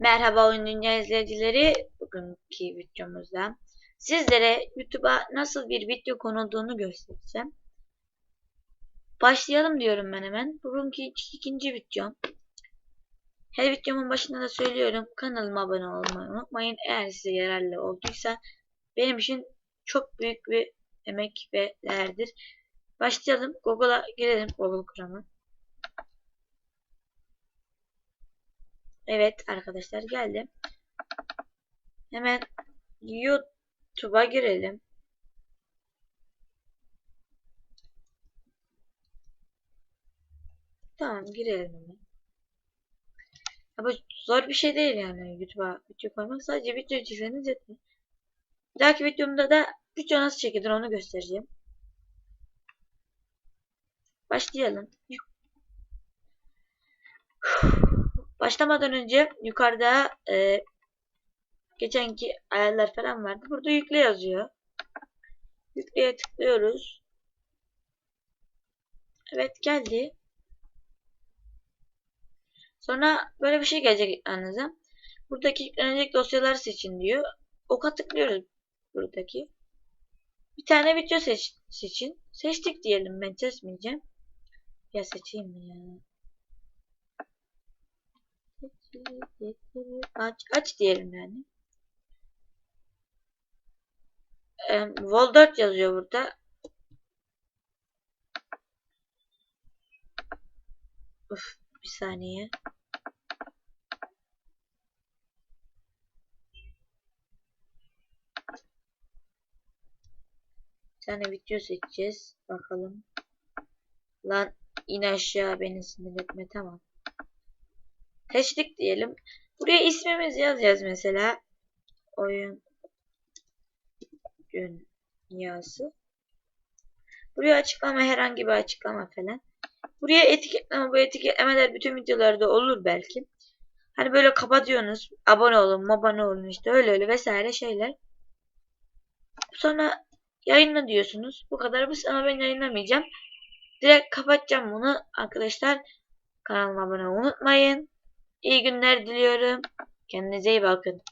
Merhaba Oyun Dünya izleyicileri. Bugünkü videomuzda sizlere YouTube'a nasıl bir video konulduğunu göstereceğim. Başlayalım diyorum ben hemen. Bugünkü ikinci videom. Her videomun başında da söylüyorum. Kanalıma abone olmayı unutmayın. Eğer size yararlı olduysa benim için çok büyük bir emek ve değerdir. Başlayalım. Google'a girelim. Google Chrome'a. Evet arkadaşlar geldim. Hemen YouTube'a girelim. Tamam girelim hemen. Ya bu zor bir şey değil yani YouTube'a video koymak. Sadece video çizseniz yeter. Bir dahaki videomda da video nasıl çekilir onu göstereceğim. Başlayalım. Başlamadan önce yukarıda e, geçenki ayarlar falan vardı. Burada yükle yazıyor. Yükleye tıklıyoruz. Evet geldi. Sonra böyle bir şey gelecek ekranınıza. Buradaki yüklenecek dosyaları seçin diyor. Oka tıklıyoruz buradaki. Bir tane video seç, seçin. Seçtik diyelim ben seçmeyeceğim. Ya seçeyim mi ya? Aç, aç diyelim yani. Vol 4 yazıyor burada. Uf, bir saniye. Bir tane video seçeceğiz. Bakalım. Lan in aşağı beni sinir etme tamam. Teşvik diyelim. Buraya ismimizi yazacağız mesela. Oyun dünyası. Buraya açıklama herhangi bir açıklama falan. Buraya etiketleme bu etiketlemeler bütün videolarda olur belki. Hani böyle kapatıyorsunuz. Abone olun, abone olun işte öyle öyle vesaire şeyler. Sonra yayınla diyorsunuz. Bu kadar basit ama ben yayınlamayacağım. Direkt kapatacağım bunu arkadaşlar. Kanalıma abone olmayı unutmayın. İyi günler diliyorum. Kendinize iyi bakın.